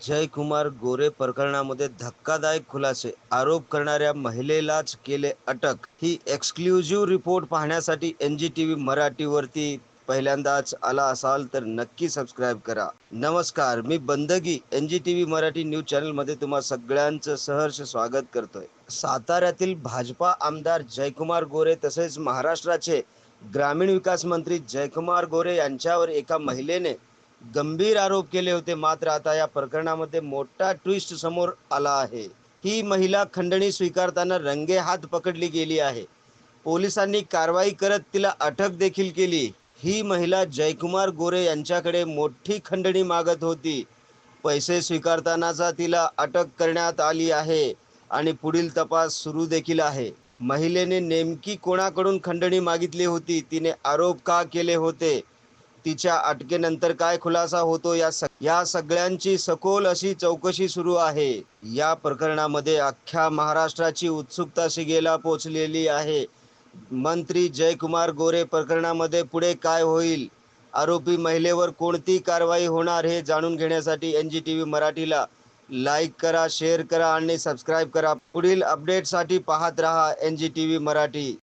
जयकुमार गोरे प्रकरणामध्ये धक्कादायक खुलासे आरोप करणाऱ्या महिलेलाच केले अटक. ही एक्सक्लुझिव्ह रिपोर्ट पाहण्यासाठी एन जी टी व्ही मराठीवरती पहिल्यांदाच आला असाल तर नक्की सबस्क्राईब करा. नमस्कार मी Bandagi N G T V Marathi news चॅनलमध्ये तुम्हा सगळ्यांचं सहर्ष स्वागत करतोय. साताऱ्यातील भाजपा आमदार जयकुमार गोरे तसेच महाराष्ट्राचे ग्रामीण विकास मंत्री जयकुमार गोरे यांच्यावर एका महिलेने गंभीर आरोप केले होते. मात्र आता या प्रकरणामध्ये मोठा ट्विस्ट समोर आला आहे. ही महिला खंडणी स्वीकारताना रंगे हात पकडली गेली आहे. पोलिसांनी कारवाई करत तिला अटक देखील केली. ही महिला जयकुमार गोरे यांच्याकडे मोठी खंडणी मागत होती. पैसे स्वीकारतानाचा तिला अटक करण्यात आली आहे आणि पुढील तपास सुरू देखील आहे. महिलेने नेमकी कोणाकडून खंडणी मागितली होती? तिने आरोप का केले होते? तिच्या अटकेनंतर काय खुलासा होतो या सग- या सगळ्यांची सखोल अशी चौकशी सुरू आहे. या प्रकरणामध्ये अख्ख्या महाराष्ट्राची उत्सुकता शिगेला पोचलेली आहे. मंत्री जयकुमार गोरे प्रकरणामध्ये पुढे काय होईल? आरोपी महिलेवर कोणती कारवाई होणार हे जाणून घेण्यासाठी एन जी टी व्ही मराठीला लाईक करा शेअर करा आणि सबस्क्राईब करा. पुढील अपडेटसाठी पाहत रहा N G T V Marathi.